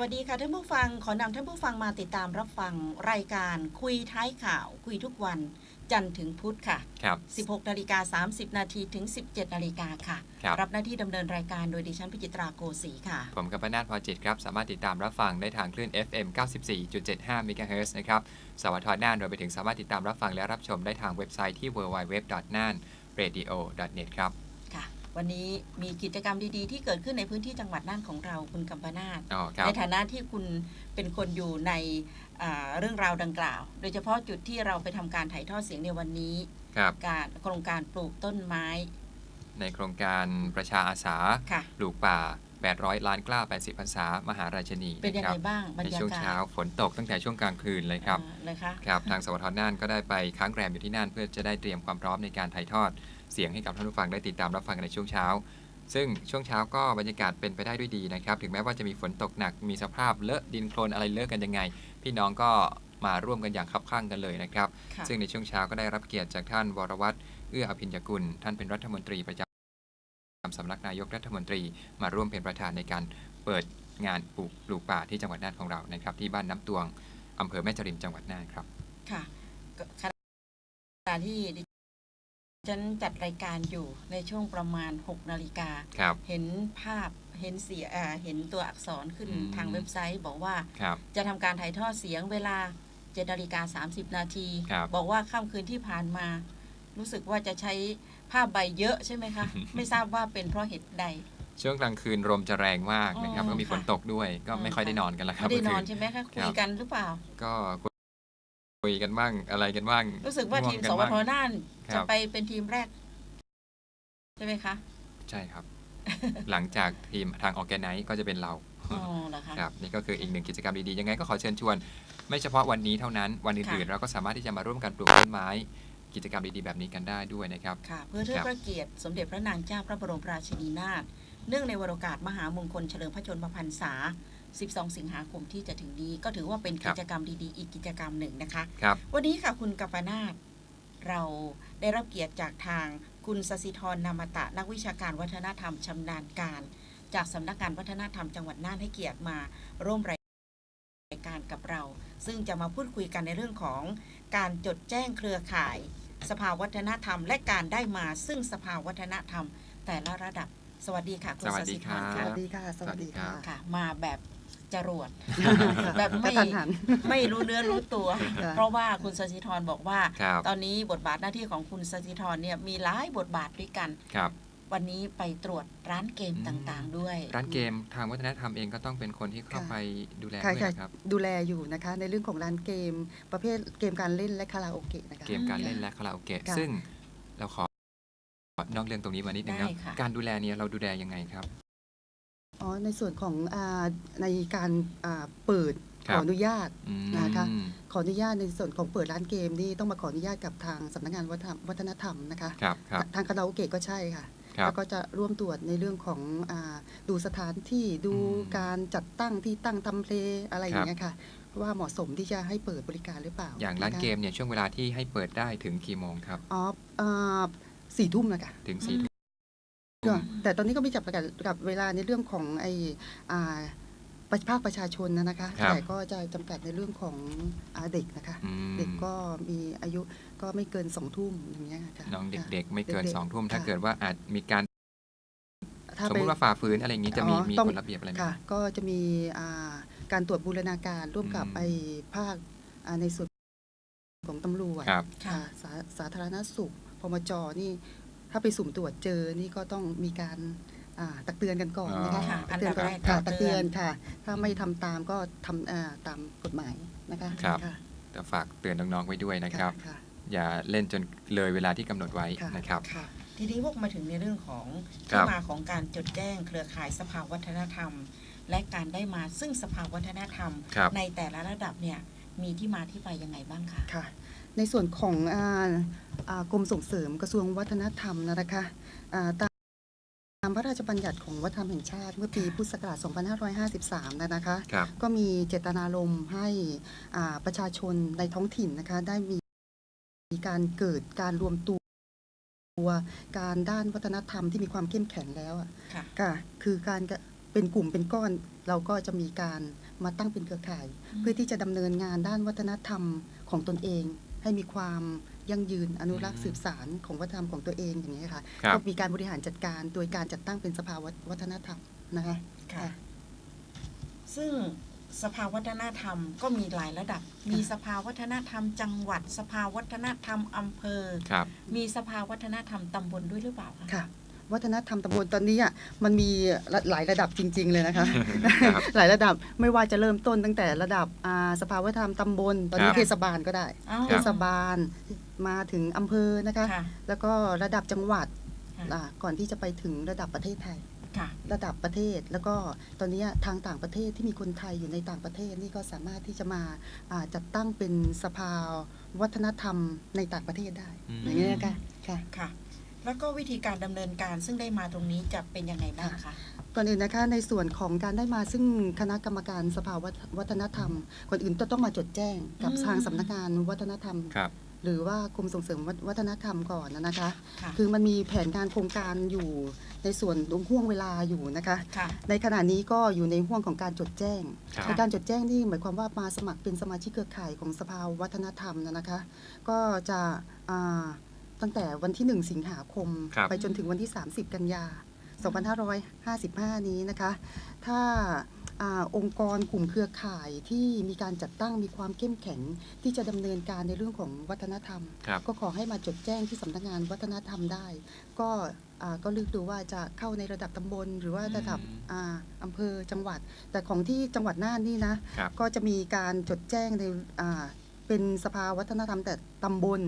วัสดีค่ะท่านผู้ฟัง ขอนำท่านผู้ฟังมาติดตามรับฟังรายการคุยท้ายข่าว คุยทุกวันจันทร์ถึงพุธค่ะครับ16นาฬิกา30 นาทีถึง 17นาฬิกาค่ะครับรับหน้าที่ดำเนินรายการโดยดิฉันพิจิตราโกสีค่ะ ผมกัปนาทพอจิตครับ สามารถติดตามรับฟังได้ทางคลื่น FM 94.75 MHz นะครับสวทน่านรวมไปถึงสามารถติดตามรับฟังและรับชมได้ทางเว็บไซต์ที่ www.nanradio.net ครับค่ะ วันนี้มีกิจกรรมดีๆ ที่เกิดขึ้นในพื้นที่จังหวัดน่านของเราคุณกัมปนาทอ๋อครับในฐานะที่คุณเป็นคนอยู่ในอ่าเรื่องราวดังกล่าว โดยเฉพาะจุดที่เราไปทำการถ่ายทอดเสียงในวันนี้ ครับการโครงการปลูกต้นไม้ในโครงการประชาอาสาค่ะ ปลูกป่า 800 ล้านกล้า 80พรรษามหาราชนีเป็นยังะคไงรับบ้างบรในรยาช่วงกาเช้าศฝนตกตั้งแต่ช่วงกลางคืนเลยครับอ่าเลยคะครับทางสวทน่านก็ได้ไปค้างแรมอยู่ที่น่านเพื่อจะได้เตรียมความพร้อมในการถ่ายทอด เสียงให้กับท่านผู้ฟังได้ติดตามรับฟังกันในช่วงเช้า ซึ่งช่วงเช้าก็บรรยากาศเป็นไปได้ด้วยดีนะครับ ถึงแม้ว่าจะมีฝนตกหนักมีสภาพเลอะดินโคลนอะไรเลอะกันยังไง พี่น้องก็มาร่วมกันอย่างคับข้างกันเลยนะครับค่ะซึ่งในช่วงเช้าก็ได้รับเกียรติจากท่านวรวัตรเอื้ออภิญญกุล ท่านเป็นรัฐมนตรีประจำ สำนักนายกรัฐมนตรีมาร่วมเป็นประธานในการเปิดงานปลูกปลูกป่าที่จังหวัดน่านของเรานะครับ ที่บ้านน้ำตวงอำเภอแม่จริมจังหวัดน่านครับ ค่ะก็ขณะที่ดิฉันจัดรายการอยู่ในช่วงประมาณ 6 นาฬิกาครับเห็นภาพเห็นเสียอ่าเห็นตัวอักษรขึ้นอืมทางเว็บไซต์ บอกว่าครับจะทำการถ่ายทอดเสียงเวลา7นาฬิกา30 นาทีครับบอกว่าค่ำคืนที่ผ่านมา รู้สึกว่าจะใช้ภาพใบเยอะใช่ไหมคะ ไม่ทราบว่าเป็นเพราะเหตุใด ช่วงกลางคืนลมจะแรงมากนะครับอ๋อก็มีฝนค่ะตกด้วย ก็ไม่อืมค่อยได้ค่ะนอนกันแล้วครับไม่ได้นอนเมื่คืใช่ไหมคะคุครัยบกันหรือเปล่า ก็คุยกันบ้างอะไรกันบ้าง รู้สึกว่าง่ทีมกัสวบ้างทน่านครัจะบไปเป็นทีมแรก ใช่ไหมคะ ใช่ครับ หลังจากทีมทางออแกไนซ์ก็จะเป็นเราอ๋อเหรอคะครับนี่ก็คืออีกหนึ่งกิจกรรมดีๆ ยังไงก็ขอเชิญชวน ไม่เฉพาะวันนี้เท่านั้น วันอื่นๆค่ะเราก็สามารถที่จะมาร่วมกันปลูกต้นไม้ กิจกรรมดีๆแบบนี้กันได้ด้วยนะครับค่ะเพื่อเทิดครับพระเกียรติสมเด็จพระนางเจ้าพระบรมราชินีนาถเนื่องในวโรกาสมหามงคลเฉลิมพระชนมพรรษา 12 สิงหาคมที่จะถึงนี้ ก็ถือว่าเป็นกิจกรรมดีๆ อีกกิจกรรมหนึ่งนะคะครับวันนี้ค่ะคุณกัปนาทเราได้รับเกียรติจากทางคุณสสิธรนามตะนักวิชาการวัฒนธรรมชำนาญการ จากสำนักงานวัฒนธรรมจังหวัดน่านให้เกียรติมาร่วมรายการกับเรา ซึ่งจะมาพูดคุยกันในเรื่องของการจดแจ้งเครือข่าย สภาวัฒนธรรม และการได้มาซึ่งสภาวัฒนธรรม แต่ละระดับ สวัสดีค่ะคุณสวัสสดีสิธครัรบค่ะสวัสดีค่ะ สวัสดีค่ะค่ะ มาแบบจรวดแบบไม่กระทันหันไม่รู้เนื้อรู้ตัวค่ะเพราะว่าคุณสสิธรบอกว่าครับตอนนี้บทบาทหน้าที่ของคุณสสิธรเนี่ยมีหลายบทบาทด้วยกันครับ วันนี้ไปตรวจร้านเกมอืมต่างๆ ด้วย ร้านเกมทางวัฒนธรรมเองก็ต้องเป็นคนที่เข้าค่ะไปดูแลค่ะด้วยค่ะนะครับดูแลอยู่นะคะ ในเรื่องของร้านเกม ประเภทเกมการเล่นและคาราโอเกะนะคะเกมการเล่นและคาราโอเกะค่ะซึ่งเราขอนอกเรื่องตรงนี้มานิดนึงได้นะค่ะการดูแลเนี่ยเราดูแลยังไงครับอ๋อในส่วนของอ่าในการอ่าเปิดคขรับออนุญาตอืมนะคะขออนุญาตในส่วนของเปิดร้านเกมนี่ต้องมาขออนุญาตกับทางสำนักงานวัฒนธรรมวัฒนธรรมนะคะครับครับทางคาราโอเกะก็ใช่ค่ะครับ แล้วก็จะร่วมตรวจในเรื่องของอาดูสถานที่ดูอืมการจัดตั้งที่ตั้งทำเพลงอะไรอย่างเงี้ยค่ะว่าเหมาะสมที่จะให้เปิดบริการหรือเปล่า อย่างร้านะคะเกมเนี่ยช่วงเวลาที่ให้เปิดได้ถึงกี่โมงครับอ๋ออ่าสี่ทุ่มนะคะถึงสี่ทุ่มก็แต่ตอนนี้ก็ไม่จับกับกับเวลาในเรื่องของไออ่าประภาคประชาชนนะนะคะครับแต่ก็จะจำกัดในเรื่องของอาเด็กนะคะอืมเด็กก็มีอายุ ก็ไม่เกินสองทุ่มอย่างเงี้ยค่ะน้องค่ะเด็กๆ ไม่เกินเด็กๆสองทุ่มถ้าค่ะเกิดว่าอาจมีการถ้าสมไปมติว่าฝ่าฝืนอะไรอย่างนี้จะมีอ๋อมีต้องกฎระเบียบอะไรไหมค่ะ ก็จะมีอ่าการตรวจบูรณาการร่วมกับอืมไอภาคอ่าในส่วนของตำรวจครับค่ะค่ะสาสาธารณสุขพมจนี่ถ้าไปสุ่มตรวจเจอนี่ก็ต้องมีการอ่าตักเตือนกันก่อนนะคะค่ะตักเตือนอันดับแรกค่ะตัตักกเตืเตืออนนค่ะ ถ้าไม่ทำตามก็ทำอ่าตามกฎหมายนะคะครับค่ะแต่ฝากเตือนน้องๆไว้ด้วยนะครับค่ะ อย่าเล่นจนเลยเวลาที่กำหนดไว้ค่ะนะครับค่ะทีนี้พวกมาถึงในเรื่องของครัที่บมาของการจดแจ้งเครือข่ายสภาวัฒนธรรม และการได้มาซึ่งสภาวัฒนธรรมครับในแต่ละระดับเนี่ยมีที่มาที่ไปยังไงบ้างคะค่ะ ในส่วนของอ่าอ่ากรมส่งเสริมกระทรวงวัฒนธรรมนะคะอ่าตามตามพระราชบัญญัติของวัฒนธรรมแห่งชาติเมื่อปีพุทธศักราช 2553 นะคะครับก็มีเจตนารมณ์ให้อ่าประชาชนในท้องถิ่นนะคะ ได้มี มีการเกิดการรวมตัว การด้านวัฒนธรรมที่มีความเข้มแข็งแล้วอะค่ะ ค่ะคือการกะเป็นกลุ่มเป็นก้อน เราก็จะมีการมาตั้งเป็นเครือข่ายเพื่อที่จะดำเนินงานด้านวัฒนธรรมของตนเอง ให้มีความยั่งยืนอนุรักษ์สืบสารของวัฒนธรรมของตัวเองอย่างนี้ยค่ะครับ ก็มีการบริหารจัดการโดยการจัดตั้งเป็นสภาวัฒนธรรมนะคะ ค่ะ ซึ่ง สภาวัฒนธรรมก็มีหลายระดับ มีสภาวัฒนธรรมจังหวัด สภาวัฒนธรรมอำเภอ ครับ มีสภาวัฒนธรรมตำบลด้วยหรือเปล่าคะ ค่ะ วัฒนธรรมตำบลตอนนี้อะมันมีหลายระดับจริง ๆ เลยนะคะ ครับ หลายระดับไม่ว่าจะเริ่มต้นตั้งแต่ระดับอ่าสภาวัฒนธรรมตำบล ตอนนี้ครับ เทศบาลก็ได้ อ้าวเทศบาลมาถึงอำเภอนะคะ ค่ะ แล้วก็ระดับจังหวัดค่ะ อ่าก่อนที่จะไปถึงระดับประเทศไทยค่ะ ระดับประเทศ แล้วก็ตอนนี้ทางต่างประเทศที่มีคนไทยอยู่ในต่างประเทศนี่ก็สามารถที่จะมาอ่าจัดตั้งเป็นสภาวัฒนธรรมในต่างประเทศได้อืมอย่างนี้ยนะคะค่ะค่ะ แล้วก็วิธีการดำเนินการซึ่งได้มาตรงนี้จะเป็นยังไงบ้างคะก่อนอื่นนะคะในส่วนของการได้มาซึ่งคณะกรรมการสภาวัฒนธรรมก่อนอื่นก็ต้องมาจดแจ้งกับอืมทางสำนักงานวัฒนธรรมครับ หรือว่ากรมส่งเสริมวัฒนธรรมก่อนนะคะค่ะคือมันมีแผนการโครงการอยู่ในส่วนห่วงเวลาอยู่นะคะค่ะในขณะนี้ก็อยู่ในห่วงของการจดแจ้งครับในการจดแจ้งนี่หมายความว่ามาสมัครเป็นสมาชิกเครือข่ายของสภาวัฒนธรรมนะคะ ก็จะอ่าตั้งแต่วันที่ 1 สิงหาคมครับไปจนถึงวันที่ 30 กันยา2555 นี้นะคะ ถ้า อาองค์กรกลุ่มเครือข่ายที่มีการจัดตั้งมีความเข้มแข็งที่จะดำเนินการในเรื่องของวัฒนธรรมครับก็ขอให้มาจดแจ้งที่สำนักงานวัฒนธรรมได้ ก็อ่าก็เลือกดูว่าจะเข้าในระดับตำบล หรือว่าระดับอืมอ่าอำเภอจังหวัด แต่ของที่จังหวัดน่านนี่นะครับก็จะมีการจดแจ้งในอ่าเป็นสภาวัฒนธรรมแต่ตำบล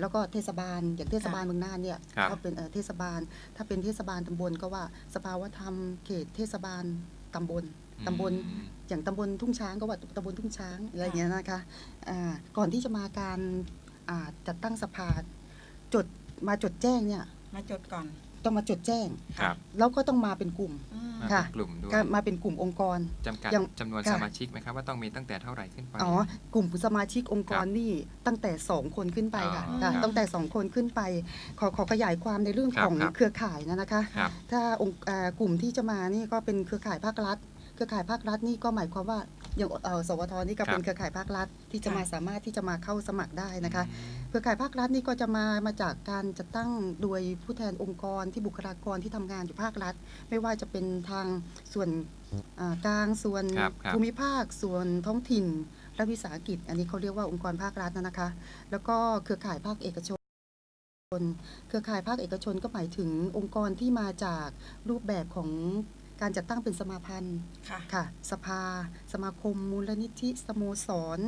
แล้วก็เทศบาลอย่างเทศบาลเมืองน่านเนี่ยครับก็เป็นเอ่อเทศบาล ถ้าเป็นเทศบาลตำบลก็ว่าสภาวัฒนธรรมเขตเทศบาลตำบล ตำบลอืมอย่างตำบลทุ่งช้างก็ว่าตำบลทุ่งช้างอะไรอย่างเงี้ยนะคะอ่าก่อนที่จะมาการอ่าจัดตั้งสภาจดมาจดแจ้งเนี่ยมาจดก่อนต้องมาจดแจ้งครับแล้วก็ต้องมาเป็นกลุ่มอืมมาค่ะเป็นกลุ่มด้วยก็มาเป็นกลุ่มองค์กรจำกัดอย่างจำนวนค่ะสมาชิกไหมครับว่าต้องมีตั้งแต่เท่าไหร่ขึ้นไปอ๋อกลุ่มสมาชิกองค์กรครับนี่ตั้งแต่สองคนขึ้นไปค่ะอ๋อค่ะครับตั้งแต่สองคนขึ้นไป ขอขอขยายความในเรื่องครับของครับเครือข่ายนะนะคะครับถ้าองค์เอ่อกลุ่มที่จะมานี่ก็เป็นเครือข่ายภาครัฐ เครือข่ายภาครัฐนี่ก็หมายความว่าอย่างเอ่อสวทนี่ก็เป็นเครือข่ายภาครัฐที่จะมาสามารถที่จะมาเข้าสมัครได้นะคะ เครือข่ายภาครัฐนี่ก็จะมามาจากการจัดตั้งโดยผู้แทนองค์กรที่บุคลากรที่ทำงานอยู่ภาครัฐ ไม่ว่าจะเป็นทางส่วนอ่ากลางส่วนครับครับภูมิภาค ส่วนท้องถิ่นและวิสาหกิจ อันนี้เขาเรียกว่าองค์กรภาครัฐนะคะ แล้วก็เครือข่ายภาคเอกชนเครือข่ายภาคเอกชนก็หมายถึงองค์กรที่มาจากรูปแบบของ การจัดตั้งเป็นสมาพันธ์ค่ะค่ะ สภา สมาคม มูลนิธิสโมสร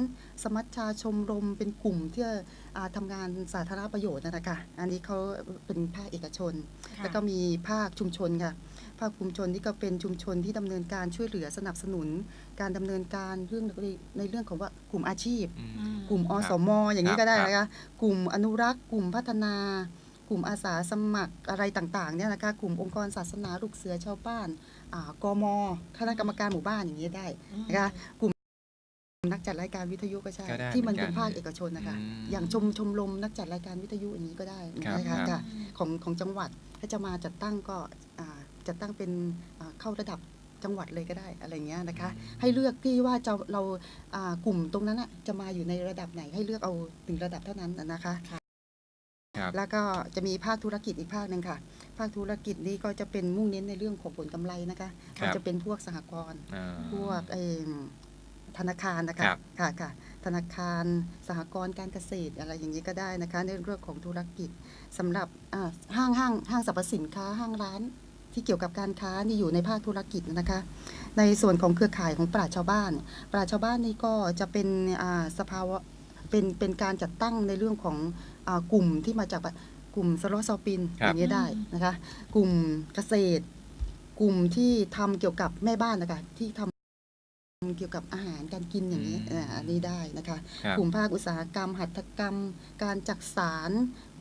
สมัชชาชมรมเป็นกลุ่มที่อ่าทำงานสาธารณประโยชน์นะคะอันนี้เขาเป็นภาคเอกชนค่ะแล้วก็มีภาคชุมชนค่ะ ภาคชุมชนนี่ก็เป็นชุมชนที่ดำเนินการช่วยเหลือสนับสนุน การดำเนินการเรื่องในเรื่องของว่ากลุ่มอาชีพอืมอืมกลุ่มอครับสมอย่างนี้ครับก็ได้ครับนะคะกลุ่มอนุรักษ์ กลุ่มพัฒนา กลุ่มอาสาสมัครอะไรต่างๆเนี่ยนะคะกลุ่มองค์กรศาสนาลูกเสือชาวบ้านอ่ากมคณะกรรมการหมู่บ้านอย่างนี้ได้นะคะกลุ่มนักจัดรายการวิทยุก็ใช่ก็ได้ที่มันเหมืเป็อนนกันภาคเอกชนนะคะอืมอย่างชมชมรมนักจัดรายการวิทยุอย่างนี้ก็ได้ครับนะคะครับค่ะของของจังหวัดถ้าจะมาจัดตั้งก็อ่าจัดตั้งเป็นอ่าเข้าระดับจังหวัดเลยก็ได้อะไรเงี้ยนะคะ ให้เลือกที่ว่าจะเราอ่ากลุ่มตรงนั้นน่ะจะมาอยู่ในระดับไหนให้เลือกเอาถึงระดับเท่านั้นน่ะนะคะ ครับแล้วก็จะมีภาคธุรกิจอีกภาคหนึ่งค่ะ ภาคธุรกิจนี้ก็จะเป็นมุ่งเน้นในเรื่องของผลกำไรนะคะครับก็จะเป็นพวกสหกรณ์อ่า พวกเอิ่มธนาคารนะคะครับ ค่ะค่ะ ธนาคารสหกรณ์การเกษตรอะไรอย่างนี้ก็ได้นะคะ ในเรื่องของธุรกิจสำหรับอ่าห้างห้างห้างสรรพสินค้าห้างร้านที่เกี่ยวกับการค้านี่อยู่ในภาคธุรกิจนะคะ ในส่วนของเครือข่ายของปราชญ์ชาวบ้าน ปราชญ์ชาวบ้านนี่ก็จะเป็นอ่าสภาวะ เป็นเป็นการจัดตั้งในเรื่องของอากลุ่มที่มาจากกลุ่มสโลซอปินครับอย่างนี้ได้นะคะกลุ่มเกษตร กลุ่มที่ทำเกี่ยวกับแม่บ้านนะคะที่ทำเกี่ยวกับอาหารการกินอย่างนี้อืมอ่าอันนี้ได้นะคะครับกลุ่มภาคอุตสาหกรรม หัตถกรรม การจักสาร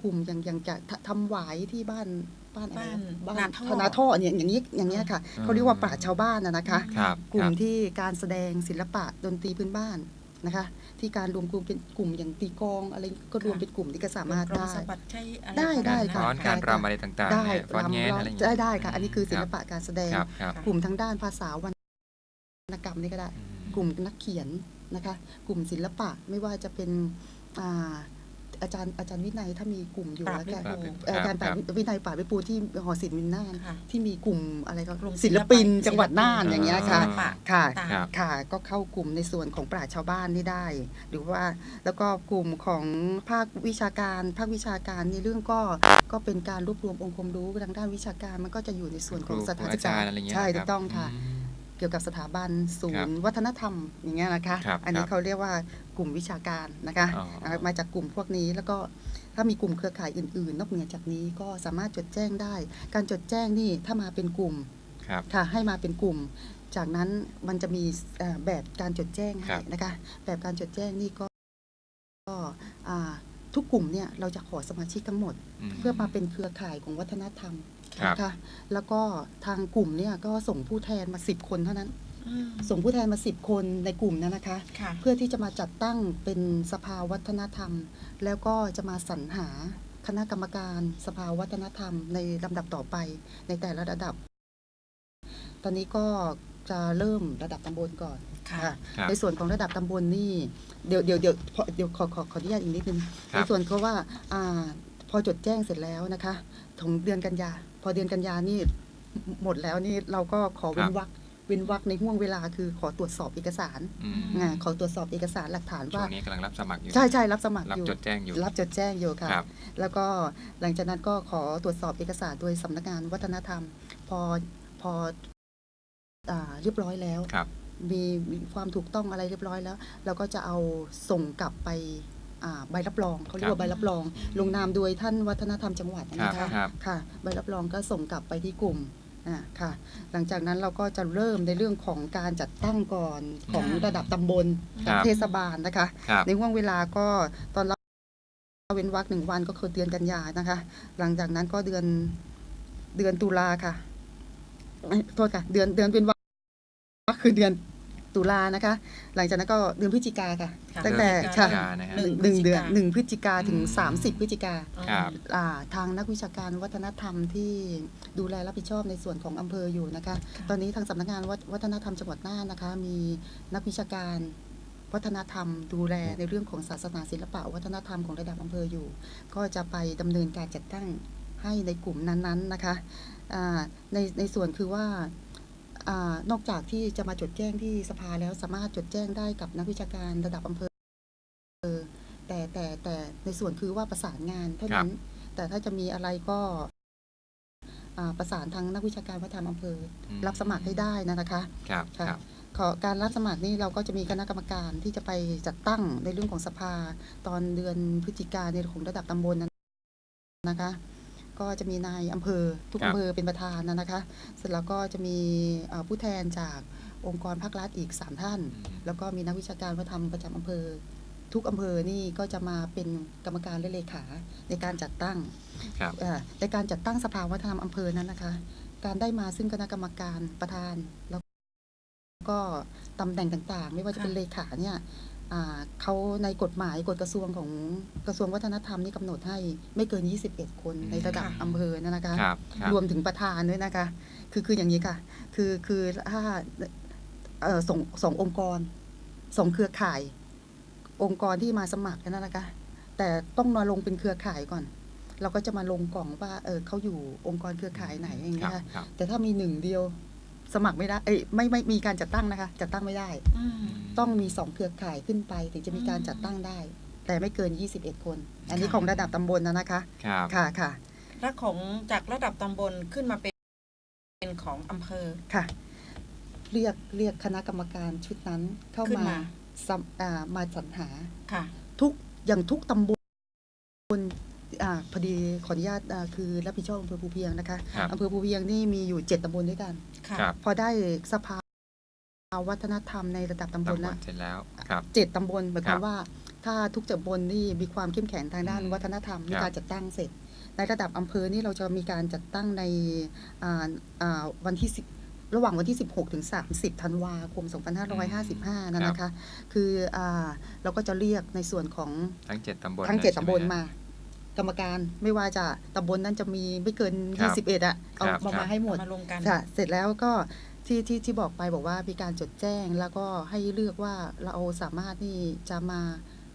กลุ่มอย่างอย่างจะททำหวายที่บ้านบ้านอะไรนะบ้านบ้านนาท่อธนาท่อเนี่ยอย่างนี้อย่างนี้ยค่ะอืมเขาเรียกว่าปราชญ์ชาวบ้านนะนะคะครับกลุ่คมรับที่การแสดงศิลปะดนตรีพื้นบ้าน นะคะที่การรวมกลุ่มเป็นกลุ่มอย่างตีกลองอะไรก็รวมเป็นกลุ่มที่ก็สามารถกรได้มสะบัดใช้อะไรได้ได้ปรค่ะมาฟ้อณนนั้นการได้รำอะไรต่างๆได้เนี่ยฟ้อนแง้นรำอะไรอย่างได้เงี้ยได้ค่ะ อันนี้คือศิลรับปะการแสดงครับครับกลุ่มทั้งด้านภาษาวรรณกรรมนี่ก็ได้อืมกลุ่มนักเขียนนะคะ กลุ่มศิลปะไม่ว่าจะเป็นอ่า อาจารย์อาจารย์วินัยถ้ามีกลุ่มอยู่ปราบแล้วไม่แกโกงเอ่ออาจารย์ครับวินัยป่าบวิปูลที่หอศิลป์วินน่านค่ะที่มีกลุ่มอะไรก็กลุ่มศิลปินศิลปะจังหวัดน่านอย่างเงี้ยค่ะศิลปะค่ะต่างครับค่ะก็เข้ากลุ่มในส่วนของปราชญ์ชาวบ้านนี่ได้ หรือว่าแล้วก็กลุ่มของภาควิชาการภาควิชาการในเรื่องก็ก็เป็นการรวบรวมองค์ความรู้ทางด้านวิชาการมันก็จะอยู่ในส่วนของครูสถานอาจารย์อะไรเงี้ยใช่นะถูครับกต้องค่ะม เกี่ยวกับสถาบันศูครับนย์วัฒนธรรมอย่างเงี้ยนะคะครับอันนี้ครับเขาเรียกว่ากลุ่มวิชาการนะคะอ๋ออ่ามาจากกลุ่มพวกนี้แล้วก็ถ้ามีกลุ่มเครือข่ายอื่น ๆ นอกเหนือจากนี้ก็สามารถจดแจ้งได้ การจดแจ้งนี่ถ้ามาเป็นกลุ่มครับค่ะให้มาเป็นกลุ่ม จากนั้นมันจะมีเอ่อแบบการจดแจ้งครัให้บนะคะแบบการจดแจ้งนี่ก็ก็อ่าทุกกลุ่มเนี่ยเราจะขอสมาชิกทั้งหมดมเพื่อมาเป็นเครือข่ายของวัฒนธรรมครับ นะคะแล้วก็ทางกลุ่มเนี่ยก็ส่งผู้แทนมาสิบคนเท่านั้นอืมส่งผู้แทนมาสิบคนในกลุ่มนั้นนะคะค่ะเพื่อที่จะมาจัดตั้งเป็นสภาวัฒนธรรม แล้วก็จะมาสรรหาคณะกรรมการสภาวัฒนธรรมในลำดับต่อไปในแต่ละระดับ ตอนนี้ก็จะเริ่มระดับตำบลก่อนค่ะค่ะครับในส่วนของระดับตำบลนี่เดี๋ยวเดี๋ยวเดี๋ยวพอเดี๋ยวขอขอขออนุญาตอีกนิดนึงครับในส่วนเขาว่าอ่าพอจดแจ้งเสร็จแล้วนะคะของเดือนกันยา พอเดือนกันยานี่หมดแล้วนี่เราก็ขอเว้นวรรคเว้นวรรคในห่วงเวลาคือขอตรวจสอบเอกสารอืมอ่าขอตรวจสอบเอกสารหลักฐานช่วว่างนี้กำลังรับสมัครอยู่ใช่ใช่รับสมัครรับอยู่จดแจ้งอยู่รับจดแจ้งอยู่ค่ะครับแล้วก็หลังจากนั้นก็ขอตรวจสอบเอกสารโดยสำนักงานวัฒนธรรม พอพออ่าเรียบร้อยแล้วครับมีมีความถูกต้องอะไรเรียบร้อยแล้ว เราก็จะเอาส่งกลับไปอ่า ใบรับรองเขาเรียกว่าใบรับรอง ลงนามโดยท่านวัฒนธรรมจังหวัดครับนะคะครับค่ะ ใบรับรองก็ส่งกลับไปที่กลุ่มอ่าค่ะ หลังจากนั้นเราก็จะเริ่มในเรื่องของการจัดตั้งก่อนของค่ะระดับตำบลครับเทศบาลนะคะครับในห่วงเวลาก็ตอนเราเว้นวรรคหนึ่งวันก็คือเดือนกันยานะคะ หลังจากนั้นก็เดือนเดือนตุลาค่ะเอ้ยโทษค่ะ เดือนเดือนเป็นวรรคคือเดือน ตุลานะคะ หลังจากนั้นก็เดือนพฤศจิกาค่ะ ค่ะ ตั้งแต่พฤศจิค่ะกานะฮะ หนึ่งหนึ่งเดือนหนึ่งพฤศจิกาถึง อืมสามสิบพฤศจิกาครับ อ่าทางนักวิชาการวัฒนธรรมที่ดูแลรับผิดชอบในส่วนของอำเภออยู่นะคะค่ะตอนนี้ทางสำนักงานวัฒวัฒนธรรมจังหวัดน่านนะคะ มีนักวิชาการวัฒนธรรม ดูแลในเรื่องของศาสนาศิลปะวัฒนธรรมของระดับอำเภออยู่ ก็จะไปดำเนินการจัดตั้งให้ในกลุ่มนั้นๆนะคะอ่าในในส่วนคือว่าอา นอกจากที่จะมาจดแจ้งที่สภาแล้วสามารถจดแจ้งได้กับนักวิชาการระดับอำเภอแต่แต่แต่ในส่วนคือว่าประสานงานเท่านั้น แต่ถ้าจะมีอะไรก็อ่าประสานทางนักวิชาการวัฒนธรรมอำเภออมรับสมัครให้ได้นะนะคะครับค่ะครับขอการรับสมัครนี่เราก็จะมีคณะกรรมการที่จะไปจัดตั้งในเรื่องของสภาตอนเดือนพฤศจิกาในของระดับตำบลนั้นนะคะ ก็จะมีนายอำเภอทุกครับอำเภอเป็นประธานนะนะคะ เสร็จแล้วก็จะมีเอ่อผู้แทนจากองค์กรภาครัฐอีกสามท่านอืมแล้วก็มีนักวิชาการวัฒนธรรมประจำอำเภอ ทุกอำเภอนี่ก็จะมาเป็นกรรมการและเลขาในการจัดตั้งครับเอ่อในการจัดตั้งสภาวัฒนธรรมอำเภอนั้นนะคะ การได้มาซึ่งคณะกรรมการประธานแล้วก็ตำแหน่งต่างๆ ไม่ว่าจะเป็นค่ะเลขาเนี่ยอ่า เขาในกฎหมายกฎกระทรวงของกระทรวงวัฒนธรรมนี่กำหนดให้ไม่เกิน 21 คนอืมในระดับค่ะอำเภอนะนะคะครับครับรวมถึงประธานด้วยนะคะ คือคืออย่างนี้ค่ะ คือคือถ้าเอ่อส่งส่งองค์กรส่งเครือข่าย องค์กรที่มาสมัครนั่นนะคะ แต่ต้องมาลงเป็นเครือข่ายก่อน เราก็จะมาลงกล่องว่าเออเขาอยู่องค์กรเครือข่ายไหนอย่างคเงี้รัยบค่ะครับแต่ถ้ามีหนึ่งเดียว สมัครไม่ได้เอ้ยไม่ไม่มีการจัดตั้งนะคะ จัดตั้งไม่ได้อืมต้องมีสองเครือข่ายขึ้นไป ถึงจะมีการจัดตั้งได้ แต่ไม่เกิน 21 คน อันนี้ค่ะของระดับตำบลนะนะคะครับค่ะค่ะและของจากระดับตำบลขึ้นมาเป็นเป็นของอำเภอค่ะ เรียกเรียกคณะกรรมการชุดนั้นเข้าขึ้นมามาสัมอ่ามาสรรหาค่ะ ทุกอย่างทุกตำบล อ่าพอดีขออนุญาตอ่าคือรับผิดชอบอำเภอภูเพียงนะคะครับ อำเภอภูเพียงนี่มีอยู่เจ็ดตำบลด้วยกัน ค่ะ ครับพอได้สภาวัฒนธรรมในระดับตำบลตำบแล้ลวเสร็จแล้วครับ เจ็ดตำบลหมายควาครัมบว่า ถ้าทุกตำบลนี่มีความเข้มแข็งทางด้านอืมวัฒนธรรมมีครับ การจัดตั้งเสร็จ ในระดับอำเภอนี่เราจะมีการจัดตั้งในอ่าอ่าวันที่สิบระหว่างวันที่ 16 ถึง 30 ธันวาคม 2555 นะนะคะ คืออ่าเราก็จะเรียกในส่วนของทั้งเจ็ดตำบลทั้งลยเจ็ดใช่ไหตำบลฮะมา กรรมการไม่ว่าจะตำบลนั้นจะมีไม่เกินครับ21อะเอาครับมาครับ มาให้หมดมารวมกัน ค่ะเสร็จแล้วก็ที่ที่ที่บอกไปบอกว่ามีการจดแจ้งแล้วก็ให้เลือกว่าเราสามารถที่จะมา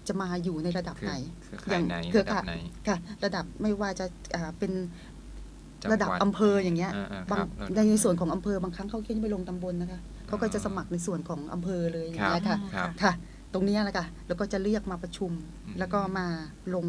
จะมาอยู่ในระดับคือไหน เครือข่ายไหนเครือระดับข่ายไหนค่ะ ระดับไม่ว่าจะอ่าเป็น จังหวัระดับอำเภออย่างเงี้ย อ่าๆบางครับในในส่วนของอำเภอบางครั้งเขาแค่ไม่ลงตำบลนะคะเขาก็จะสมัครในส่วนของอำเภอเลยอย่างเงี้ยค่ะ ครับ ค่ะ ตรงเนี้ยแหละค่ะแล้วก็จะเรียกมาประชุมอืมแล้วก็มาลง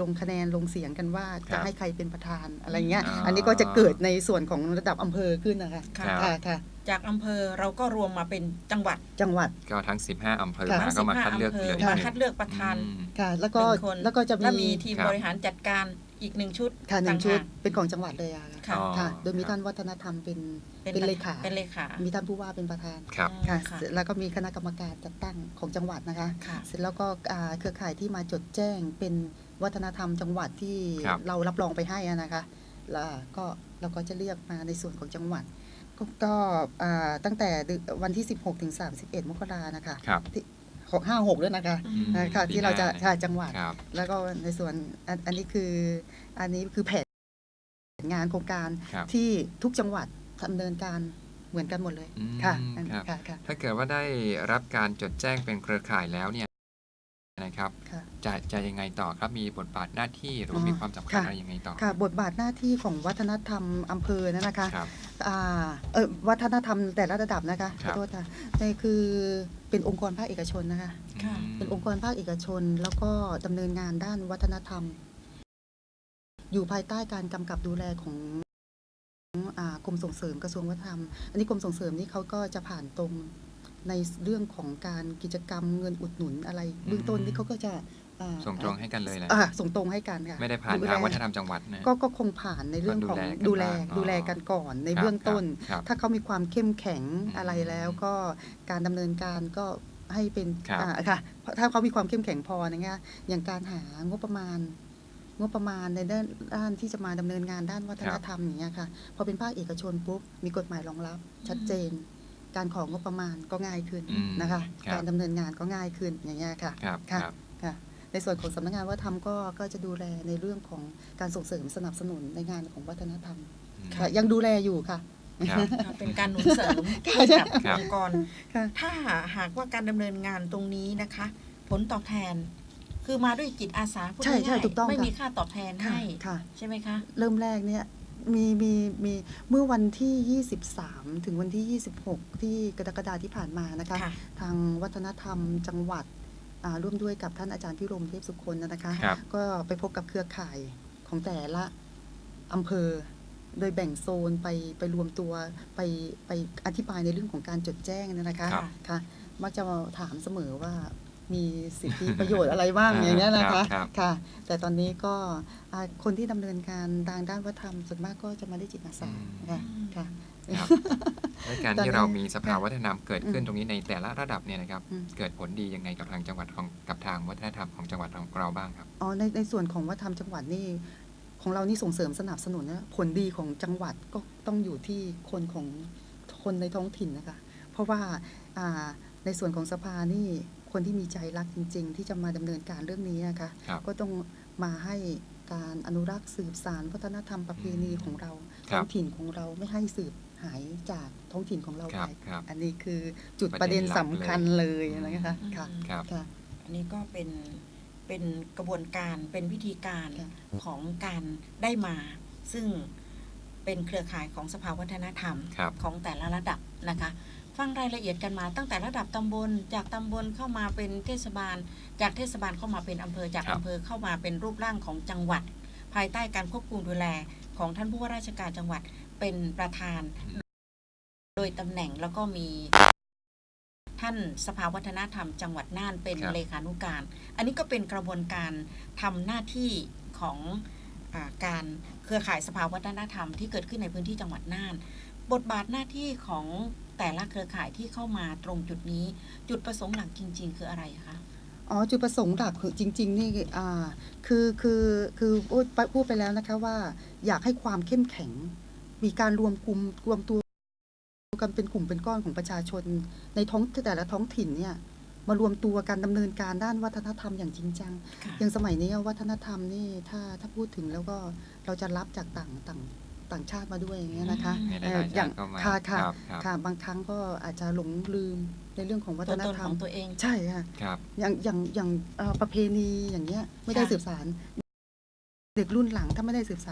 ลงคะแนนลงเสียงกันว่าครัจะบให้ใครเป็นประธานอะไรเงี้ยอ๋ออัอันนี้ก็จะเกิดในส่วนของระดับอำเภอขึ้นนะคะค่ะค่ะค่ะจากอำเภอเราก็รวมมาเป็นจังหวัดจังหวัดก็ทั้ง 15 อำเภอค่ะมาก็มาคัดเลือก15เหลืออำอีเภกอหมานึ่งคัดเลือกประธานอืมค่ะแล้วก็หนึ่งคนแล้วก็จะและมีมีทีมครับบริหารจัดการ อีกหนึ่งชุดค่ะหนึ่งต่าชุดหากเป็นของจังหวัดเลยอะค่ะอ๋อค่ะ โดยมีครับท่านวัฒนธรรมเป็นเป็นเป็นเลขาเป็นเลขา มีท่านผู้ว่าเป็นประธานครับค่ะค่ะแล้วก็มีคณะกรรมการจัดตั้งของจังหวัดนะคะค่ะเสร็จแล้วก็อ่าเครือข่ายที่มาจดแจ้งเป็นวัฒนธรรมจังหวัดที่ครับเรารับรองไปให้อะนะคะแล้วก็เราก็จะเรียกมาในส่วนของจังหวัดก็ก็อ่าตั้งแต่เดือนวันที่ 16 ถึง 31 มกรานะคะครับที่ ห้าหกด้วยนะคะอืมนะคะปีที่เราจะหน้าค่ะจังหวัดครับแล้วก็ในส่วนอันอันนี้คืออันนี้คือแผนงานโครงการครับที่ทุกจังหวัดดำเนินการเหมือนกันหมดเลยอืมค่ะอันครับค่ะค่ะถ้าเกิดว่าได้รับการจดแจ้งเป็นเครือข่ายแล้วเนี่ยนะครับค่ะจะจะยังไงต่อครับมีบทบาทหน้าที่หรือว่าอ๋อมีความสำคัญค่ะอะไรยังไงต่อค่ะบทบาทหน้าที่ของวัฒนธรรมอำเภอนะนะคะครับอ่าเออวัฒนธรรมแต่ละระดับนะคะคขรัอบโทษค่ะนี่คือ เป็นองค์กรภาคเอกชนนะคะค่ะอืมเป็นองค์กรภาคเอกชน แล้วก็ดำเนินงานด้านวัฒนธรรม อยู่ภายใต้การกำกับดูแลของอ่ากรมส่งเสริมกระทรวงวัฒนธรรม อันนี้กรมส่งเสริมนี่เขาก็จะผ่านตรงในเรื่องของการกิจกรรมเงินอุดหนุนอะไรเบื้องต้นนี่เขาก็จะอ่า ส่งตรงให้กันเลยแหละอ่าส่งตรงให้กันค่ะไม่ได้ผ่านดูแลทางวัฒนธรรมจังหวัดนะก็ก็คงผ่านในเรื่องของก็ดูดูแลแลกันบ้างดูแลกันก่อนในครับเบื้องต้นครับถ้าเขามีความเข้มแข็งอืมอะไรแล้วก็การดำเนินการก็ให้เป็นครับอ่าค่ะเพราะถ้าเขามีความเข้มแข็งพอนะเงี้ยอย่างการหางบประมาณงบประมาณในด้านด้านที่จะมาดำเนินงานด้านวัฒนธรรมอย่างเงี้ยค่ะพอเป็นภาคเอกชนปุ๊บมีกฎหมายรองรับ ชัดเจน การของงบประมาณก็ง่ายขึ้นอืมนะคะครับการดำเนินงานก็ง่ายขึ้นอย่างเงี้ยค่ะครับค่ะครับค่ะ ในส่วนของสำนักงานวัฒนธรรมก็ก็จะดูแลในเรื่องของการส่งเสริมสนับสนุนในงานของวัฒนธรรมอืมค่ะยังดูแลอยู่ค่ะครับค่ะเป็นการหนุนเสริมค่ะให้กับครับองค์กรค่ะถ้าหากว่าการดำเนินงานตรงนี้นะคะ ผลตอบแทน คือมาด้วยจิตอาสาพูดใช่ใช่ง่ายๆถูกต้องไม่ค่ะมีค่าตอบแทนค่ะให้ค่ะใช่ไหมคะ เริ่มแรกเนี่ยมีมีมีเมื่อวันที่ 23 ถึงวันที่ 26 ที่กรกฎาที่ผ่านมานะคะค่ะทางวัฒนธรรมจังหวัดอ่า ร่วมด้วยกับท่านอาจารย์พิรมเทพสุคนนะคะ ครับ ก็ไปพบกับเครือข่ายของแต่ละอำเภอ โดยแบ่งโซนไปไปรวมตัวไปไปอธิบายในเรื่องของการจดแจ้งเนยนะคะครับ ค่ะ มักจะมาถามเสมอว่ามีสิทธิประโยชน์อะไรบ้างอ่าอย่างเงี้ยนะคะครับ ค่ะ แต่ตอนนี้ก็อ่าคนที่ดำเนินการทางด้านวัฒนธรรมส่วนมากก็จะมาได้จิตอาสาอืมค่ะค่ะ ครับและการตอนนี้ที่เรามีสภาวัฒนธรรมเกิดขึ้นอืมตรงนี้ในแต่ละระดับเนี่ยนะครับอืมเกิดผลดียังไงกับทางจังหวัดของกับทางวัฒนธรรมของจังหวัดของเราบ้างครับอ๋อในในส่วนของวัฒนธรรมจังหวัดนี่ของเรานี่ส่งเสริมสนับสนุนนะผลดีของจังหวัดก็ต้องอยู่ที่คนของคนในท้องถิ่นนะคะ เพราะว่าอ่าในส่วนของสภานี่คนที่มีใจรักจริง ๆ ที่จะมาดำเนินการเรื่องนี้นะคะครับก็ต้องมาให้การอนุรักษ์สืบสารวัฒนธรรมประเพณีของเราครับท้องถิ่นของเราไม่ให้สืบ หายจากท้องถิ่นของเราครัไปบครับอันนี้คือจุดปประระเด็เด็นนหลักสำคัญเลยเลยนะคะอืมค่ะครับ ค่ะ อันนี้ก็เป็นเป็นกระบวนการเป็นวิธีการค่ะ ของการได้มา ซึ่งเป็นเครือข่ายของสภาวัฒนธรรมครับ ของแต่ละระดับนะคะ ฟังรายละเอียดกันมาตั้งแต่ระดับตำบล จากตำบลเข้ามาเป็นเทศบาล จากเทศบาลเข้ามาเป็นอำเภอจากครับ อำเภอเข้ามาเป็นรูปร่างของจังหวัด ภายใต้การควบคุมดูแลของท่านผู้ว่าราชการจังหวัด เป็นประธาน โดยตำแหน่งแล้วก็มีท่านสภาวัฒนธรรมจังหวัดน่านเป็นครับเลขานุการ อันนี้ก็เป็นกระบวนการทำหน้าที่ของอาการเครือข่ายสภาวัฒนธรรมที่เกิดขึ้นในพื้นที่จังหวัดน่าน บทบาทหน้าที่ของแต่ละเครือข่ายที่เข้ามาตรงจุดนี้ จุดประสงค์หลักจริง ๆ คืออะไรคะอ๋อจุดประสงค์หลักคือจริง ๆ นี่อ่าคือคือคือพูดไปพูดไปแล้วนะคะว่าอยากให้ความเข้มแข็ง มีการรวมกลุ่มรวมตัวกันเป็นกลุ่มเป็นก้อนของประชาชน ในท้องแต่ละท้องถิ่นเนี่ยมารวมตัวกันดำเนินการด้านวัฒนธรรมอย่างจริงจังค่ะอย่างสมัยนี้วัฒนธรรมนี่ถ้าถ้าพูดถึงแล้วก็เราจะรับจากต่างต่างต่างชาติมาด้วยอย่างเงี้ยนะคะมีหเอ่ลาอยๆอย่าชางติเข้ามาค่ะค่ะรับครับค่ะบางครั้งก็อาจจะหลงลืมในเรื่องของวัฒตัวนตนธรขรมองตัวเองใช่ค่ะครับอย่างอย่างอย่างเอ่อประเพณีอย่างเงี้ยไม่ได้ค่ะสืบสาร เด็กรุ่นหลังถ้าไม่ได้สืบสาร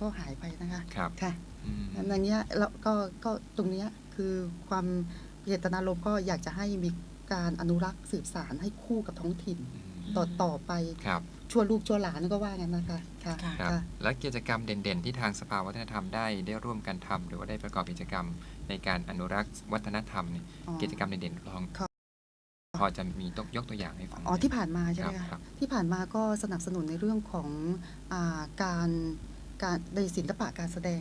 ก็หายไปนะคะครับค่ะอืมอันเนี้ยแล้วก็ก็ตรงเนี้ยคือความเจตนารมณ์ก็อยากจะให้มีการอนุรักษ์สืบสารให้คู่กับท้องถิ่นอืมต่อต่อไปครับชั่วลูกชั่วหลานก็ว่างั้นนะคะค่ะค่ะครับค่ะและกิจกรรมเด่น ๆ ที่ทางสภาวัฒนธรรมได้ได้ร่วมกันทำหรือว่าได้ประกอบกิจกรรมในการอนุรักษ์วัฒนธรรมเนี่ยอ๋อกิจกรรมเด่นๆลองครับพอจะมีตกยกตัวอย่างให้ฟังอ๋อไหมที่ผ่านมาใช่ไหมครัคะบครับที่ผ่านมาก็สนับสนุนในเรื่องของอาการ การในศิลปะการแสดง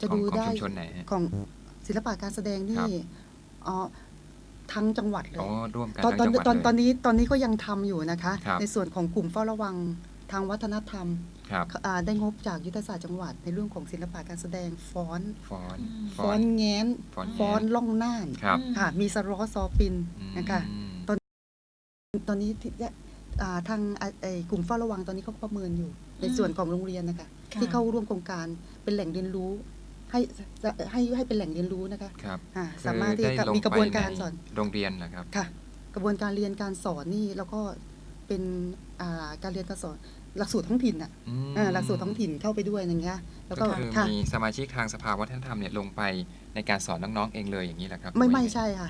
จะของดูของได้ชุมชนไหนฮะ ของศิลปะการแสดงครันี่บอ๋อทั้งจังหวัดเลอ๋อย ร่วมกันตอนตทั้อนงจังหวัดตอนเลย ตอนนี้ตอนนี้ก็ยังทำอยู่นะคะ ครับ ในส่วนของกลุ่มเฝ้าระวังทางวัฒนธรรมครับอ่าได้งบจากยุทธศาสตร์จังหวัด ในเรื่องของศิลปะการแสดงฟ้อนฟ้อนอืม ฟ้อนแง้นฟ้อนฟ้อนแง้ล่องน่านครับอืม ค่ะมีสร้อซอปินอืมนะคะตอนนี้ที่อ่าทางอ่าไอ้กลุ่มเฝ้าระวังตอนนี้เขาประเมินอยู่ ในส่วนของโรงเรียนนะคะค่ะ ที่เข้าร่วมโครงการเป็นแหล่งเรียนรู้ ให้ให้ให้เป็นแหล่งเรียนรู้นะคะครับอ่าคือสามารถที่ได้จะลงมีกระบวนการไปในสอนโรงเรียนเหรอครับค่ะ กระบวนการเรียนการสอนนี่แล้วก็เป็นอ่าการเรียนการสอนหลักสูตรท้องถิ่นอะอืมอ่าหลักสูตรท้องถิ่นเข้าไปด้วยอย่างเงี้ยแล้วก็ก็คือค่ะมีสมาชิกทางสภาวัฒนธรรมเนี่ยลงไปในการสอนน้องๆเองเลยอย่างนี้แหละครับ ไม่ไม่หรือว่ายังงใช่ค่ะ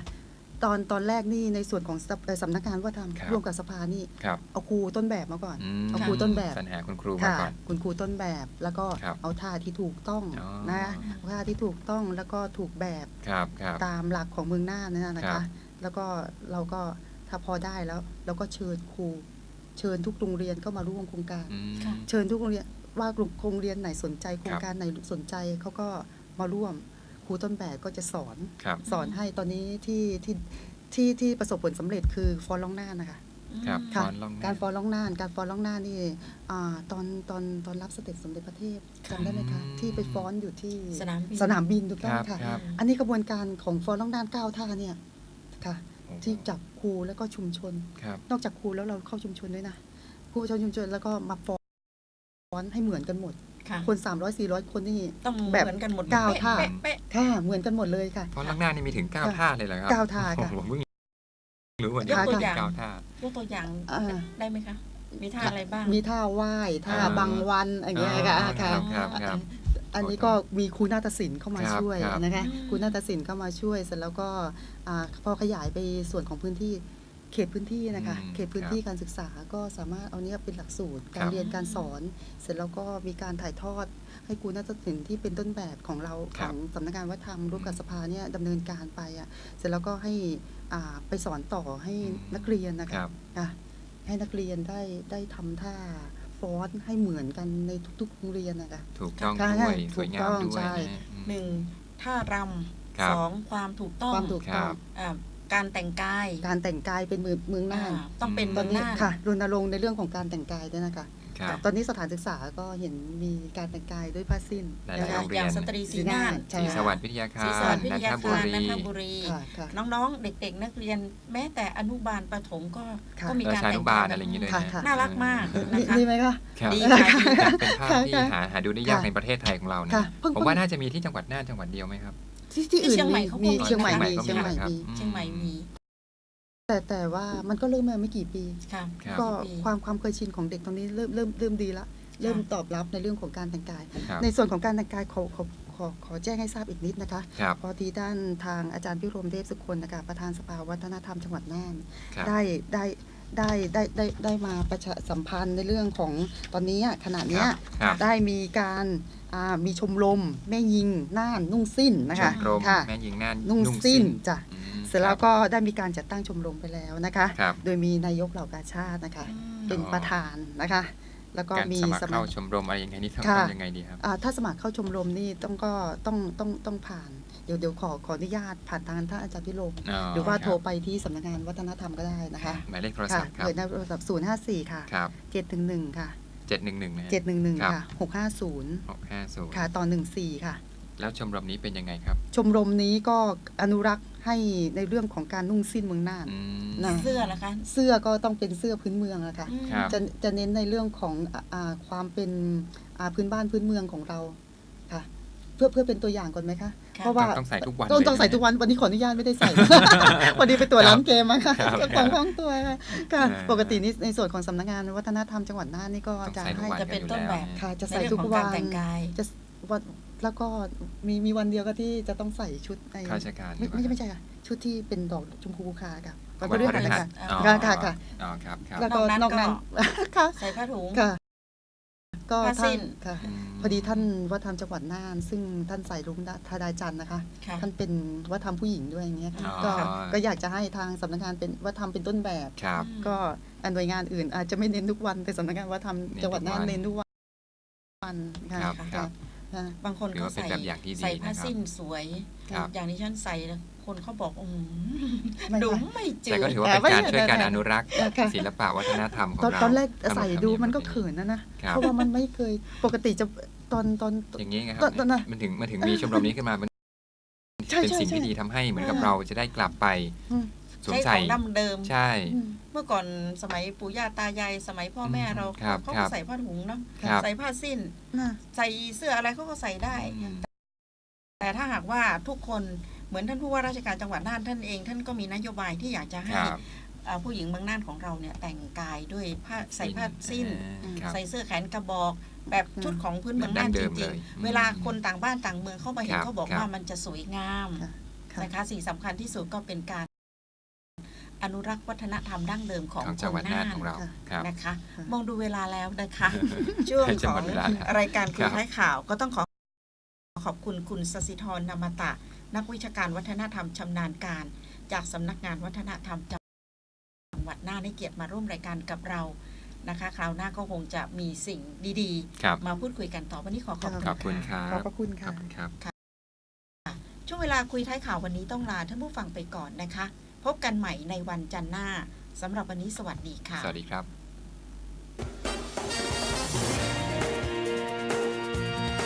ตอนตอนแรกนี่ในส่วนของสำเอ่อสำนักงานวัฒนธรรมครับ ร่วมกับสภานี่ครับเอาครูต้นแบบมาก่อนอืมเอาครูต้นแบบ สรรหาคุณครูมาค่ะก่อน คุณครูต้นแบบแล้วก็ครับเอาท่าที่ถูกต้องอ๋อ นะเอาท่าที่ถูกต้องแล้วก็ถูกแบบครับครับ ตามหลักของเมืองน่านนนนะครัคะ บ แล้วก็เราก็ถ้าพอได้แล้วเราก็เชิญครู เชิญทุกโรงเรียนเข้ามาร่วมโครงการ อืม ค่ะ เชิญทุกโรงเรียนว่าโรงเรียนไหนสนใจโครงการไหนสนใจเขาก็มาร่วมค รูต้นแบบก็จะสอนครับสอนให้ตอนนี้ที่ที่ที่ที่ประสบผลสำเร็จคือฟ้อนร้องน่านนะคะครับค่ะฟ้อนร้องการฟ้อนร้องน่านการฟ้อนร้องน่านนี่อาตอนตอนตอนรับเสด็จสมเด็จพระเทพจำได้ไหมคะที่ไปฟ้อนอยู่ที่สนามบินสนามบินถูกคต้องรับค่ะครับอันนี้กระบวนการของฟ้อนร้องน่านเก้าท่าเนี่ยค่ะโอ้โหที่จับครูแล้วก็ชุมชนครับนอกจากครูแล้วเราเข้าชุมชนด้วยนะครูเข้าชุมชนแล้วก็มาฟ้อนให้เหมือนกันหมด ค่ะคน300 400 คนนี่ต้องแบบเหมือนกันหมดเก้าเป๊ะท่าเป๊ะเป๊ะค่ะเหมือนกันหมดเลยค่ะฟ้อนร้องหน้านี่มีถึงเก้าค่ะท่าเลยเหรอครับเก้าท่าค่ะโอ้โหผมเพิ่งรู้วันยนี้กตัวอย่างเก้าท่ายกตัวอย่างอ่าได้ไหมคะมีท่าอะไรบ้าง มีท่าไหว้ท่าอ่าบางวันอย่างเงี้ยค่ะอ๋อค่ะครับครับครับอันนี้ก็มีครูนาฏศิลป์เข้ามาครับช่วยครับนะคะอืมครูนาฏศิลป์เข้ามาช่วยเสร็จแล้วก็อ่าพอขยายไปส่วนของพื้นที่ เขตพื้นที่นะคะ อืมเขตพื้นที่การศึกษาก็สามารถเอาเนี้ยเป็นหลักสูตร การครับเรียนการสอน เสร็จแล้วก็มีการถ่ายทอด ให้ครูนาฏศิลป์ที่เป็นต้นแบบของเราคขรับองสำนักงานวัฒนธรรมร่วมกับอืมสภาเนี่ยดำเนินการไปอะเสร็จแล้วก็ให้อ่าไปสอนต่อให้อืมนักเรียนนะคคะรับอะให้นักเรียนได้ได้ทำท่าฟ้อนให้เหมือนกันในทุกๆโรงเรียนนะคะ ถูกต้องค่ะด้วยถูกสวยงามต้องด้วยใช่ นะฮะอืม หนึ่งท่ารครัำบ สองความถูกต้องความถูกต้องครับอ่า การแต่งกาย การแต่งกายเป็นเมืองเมืองน่านอ่าต้องเป็นอืมตอนนี้เมืงค่ะรณรงค์ในเรื่องของการแต่งกายด้วยนะคะครับตอนนี้สถานศึกษาก็เห็นมีการแต่งกายด้วยผ้าสิ้นหลายๆนะคะโรงเรียนอย่างสตรีสีน่านใช่ศรีสวัสดิ์วิทยาคาศรีรสวัสดิ์วิทนันยาทบุคารรีนันทบุรีค่ะค่ะน้องๆ เด็ก ๆ นักเรียนแม้แต่อนุบาลประถมก็ค่ะก็มีเออการชาแต่นุงบาลกยอะไรอย่างนี้เลยค่ะนะค่ะน่ารักมากมีนะคะมีไหมคะครับดีค่ะดีค่ะเป็นภาพที่ค่ะหาหาดูได้ยากค่ะในประเทศไทยของเรานะค่ะเพิ่งผมว่าน่าจะมีที่จังหวัดน่านจังหวัดเดียวไหมครับ ที่ที่อื่นที่เชียงใหม่มีเขาก็มีมีเชียงใหม่นะคะ มีก็เชียงใหม่นะครับมีอืเชียงใหม่มีแต่แต่ว่ามันก็เริ่มมาไม่กี่ปี ค่ะ ครับ ก็ปีความความเคยชินของเด็กตรงนี้เริ่มเริ่มเริ่มดีละเริ่มค่ะตอบรับในเรื่องของการแต่งกาย ครับ ในส่วนของการแต่งกายขอขอขอขอแจ้งให้ทราบอีกนิดนะคะ ครับ พอดีด้านทางอาจารย์พิรมเทพสุคนนะคะประธานสภาวัฒนธรรมจังหวัดน่าน ครับ ได้ได้ได้ได้ได้ได้มาประชาสัมพันธ์ในเรื่องของตอนนี้อะขณะเนี้ยครับได้มีการอ่า มีชมรมแม่ยิงน่านนุ่งสิ้นนะคะชมรแม่ยิงน่านนุ่งสิ้นจ้ะเสร็จแล้วก็ได้มีการจัดตั้งชมรมไปแล้วนะคะ โดยมีนายกเหล่ากาชาตินะคะ เป็นประธานนะคะแล้วก็มีสมัครเข้าชมรมอะไรยังไงนี่ต้องทำยังไงดีครับถ้าสมัครเข้าชมรมนี่ต้องก็ต้องต้องต้องผ่าน เดี๋ยวเดี๋ยวขอขออนุญาตผ่านทางท่านอาจารย์พิโรมหรือว่าโทรไปที่สำนักงานวัฒนธรรมก็ได้นะคะหมายเลขโทรศัพท์ครับหมายเโทรศัพท์ศูนย์ห้าสี่ค่ะเจ็ดถึงหนึ่งค่ะ จ็ดหนึ่งหนึ่ะเจ็ดหนึ่งหนึ่งค่ะหกห้าศูนย์หกห้าศูนย์ค่ะตอนหนึ่งสี่ค่ะ แล้วชมรมนี้เป็นยังไงครับชมรมนี้ก็อนุรักษ์ให้ในเรื่องของการนุ่งสิ้นเมืองน่านนะ เสื้อละคะเสื้อก็ต้องเป็นเสื้อพื้นเมืองอะค่ะจะจะเน้นในเรื่องของอความเป็นพื้นบ้านพื้นเมืองของเราค่ะ เพื่อเพื่อเป็นตัวอย่างก่อนไหมคะ เพราะว่าต้องใส่ทุกวันต้องเลยต้องใส่ใช่ไหมทุกวันวันนี้ขออนุญาตไม่ได้ใส่วันนี้ไปตรวจร้านเกมมาค่ะครับเจ้าของห้องตัวค่ะค่ะอ่าปกตินี่ในส่วนของสำนักงานวัฒนธรรมจังหวัดน่านนี่ก็ต้องจะใส่ทุกให้วันจะเป็นต้นแบบค่ะจะในใส่เรื่องทุกของวัการนแต่งกายจะวันแล้วก็มีมีวันเดียวก็ที่จะต้องใส่ชุดในข้าราชการไม่หรือเปล่าไม่ใช่ไม่ใช่ค่ะชุดที่เป็นดอกชมพูค่ะค่ะวันพฤพฤหัสหัสค่ะอ๋อค่ะค่ะค่ะอ๋อครับครับแล้วก็นนออกกนั้นั้นนค่ะใส่ผ้าถุงค่ะ ก็ผ้าสิ้ท่านนค่ะมพอดีท่านวัฒนธรรมจังหวัดน่าน ซึ่งท่านใส่รุ้งทาดายจันทร์นะคะ ค่ะ ท่านเป็นวัฒนธรรมผู้หญิงด้วยอย่างเงี้ยค่ะอ๋อ ก็ก็อยากจะให้ทางสำนักงานเป็นวัฒนธรรมเป็นต้นแบบ ครับ ก็อันหน่วยงานอื่นอาจจะไม่เน้นทุกวันแต่สำนักงานวัฒนธรรมเน้นจังหวัดน่านทุกวันเน้นทุกวันค่ะ ครับค่ะครับค่ะ บางคนถือก็ว่าเป็นใส่แบบอย่างที่ดีใส่ผ้านะครับสิ้นสวยครับอย่างที่ฉันใส่แล้วคนเขาบอกอืมไม่ดูค่ะไม่จืแต่ดก็ถือว่าเป็นการช่วยการอนุรักษ์ค่ะศิลปะวัฒนธรรมของตอนเราตอนแรกขนบใส่ธรรดูเยมันก็ประพเขินนะนะครับเพราะว่ามันไม่เคยปกติจะตอนตอนอย่างนี้ไงคตรัอบนตอนน่ะมันถึงมันถึงมีชมรมนี้ขึ้นมามันใช่เป็นใช่สิ่งที่ใช่ดีทำให้เหมือนกับอ่าเราจะได้กลับไปอืม สวมใช้ขใส่องดั้มเดิมใช่อืมเมื่อก่อนสมัยปู่ย่าตายายสมัยพ่อแม่อืมเราครับเขาครัก็บใส่ผ้าถุงเนาะครับใส่ผ้าสิ้นน่ะใส่เสื้ออะไรเขาก็ใส่ได้อืมแต่ถ้าหากว่าทุกคนเหมือนท่านผู้ว่าราชการจังหวัดน่านท่านเอง ท่านก็มีนโยบายที่อยากจะคให้รับเอ่อผู้หญิงเมืองน่านของเราเนี่ยแต่งกายด้วยผ้าใส่ผ้าสิ้นอ่าครับใส่เสื้อแขนกระบอก แบบชุดของพื้นเมืองน่านแบบดั้จงเดิมริงเลยๆเวลาคนต่างบ้านต่างเมืองเข้ามาเห็นครับเขาบอกครับว่ามันจะสวยงามค่ะค่ะนะคะสิ่งสำคัญที่สุดก็เป็นการ อนุรักษ์วัฒนธรรมดั้งเดิมของของคจังหวัดนน่าน่านนของเราค่ะครับนะคะค่ะมองดูเวลาแล้วนะคะช่วงจะขหมอดงเวลาแล้วรายการคุคยรับท้ายข่าวก็ต้องขอขอบคุณคุณสสิธรนามตะ นักวิชาการวัฒนธรรมชำนาญการ จากสำนักงานวัฒนธรรมจังหวัดน่านให้เกียรติมาร่วมรายการกับเรานะคะ คราวหน้าก็คงจะมีสิ่งดีครับๆมาพูดคุยกันต่อวันนี้ขอขอบคุณขอบคุณคค่ะรับขอบพระคุณขค่ะอบคุณครับช่วงเวลาคุยท้ายข่าววันนี้ต้องลาท่านผู้ฟังไปก่อนนะคะ พบกันใหม่ในวันจันทร์หน้าสำหรับวันนี้สวัสดีค่ะ สวัสดีครับ